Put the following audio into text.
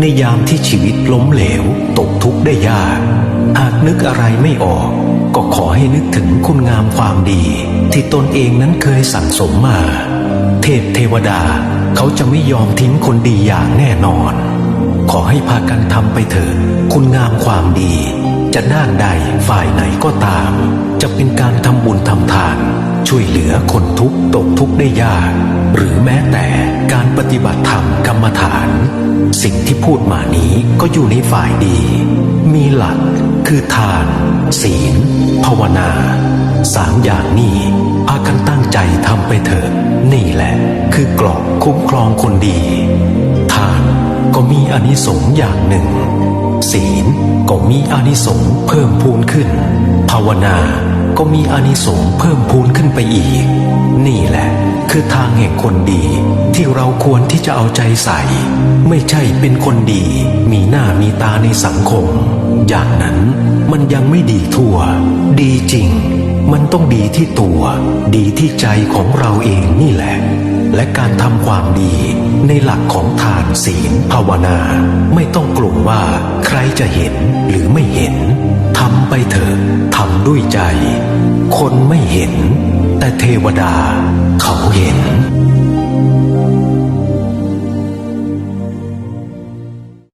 ในยามที่ชีวิตล้มเหลว ตกทุกข์ได้ยาก หากนึกอะไรไม่ออก ก็ขอให้นึกถึงคุณงามความดี ที่ตนเองนั้นเคยสั่งสมมา เทพเทวดาเขาจะไม่ยอมทิ้งคนดีอย่างแน่นอน ขอให้พากันทำไปเถิดคุณงามความดี จะด้านใดฝ่ายไหนก็ตาม จะเป็นการทำบุญทำทาน ช่วยเหลือคนทุกข์ตกทุกข์ได้ยาก หรือแม้แต่การปฏิบัติธรรมกรรมฐาน สิ่งที่พูดมานี้ก็อยู่ในฝ่ายดี มีหลักคือทาน ศีล ภาวนา สามอย่างนี้พากันตั้งใจทำไปเถิดนี่แหละคือกรอบคุ้มครองคนดี ทานก็มีอานิสงส์อย่างหนึ่ง ศีลก็มีอานิสงส์เพิ่มพูนขึ้น ภาวนาก็มีอานิสงส์เพิ่มพูนขึ้นไปอีก นี่แหละ คือทางแห่งคนดีที่เราควรที่จะเอาใจใส่ ไม่ใช่เป็นคนดีมีหน้ามีตาในสังคม อย่างนั้นมันยังไม่ดีทั่ว ดีจริง มันต้องดีที่ตัว ดีที่ใจของเราเองนี่แหละ และการทำความดีในหลักของทานศีลภาวนา ไม่ต้องกลัวว่าใครจะเห็นหรือไม่เห็นทำไปเถอะทำด้วยใจ คนไม่เห็น แต่เทวดาเขาเห็น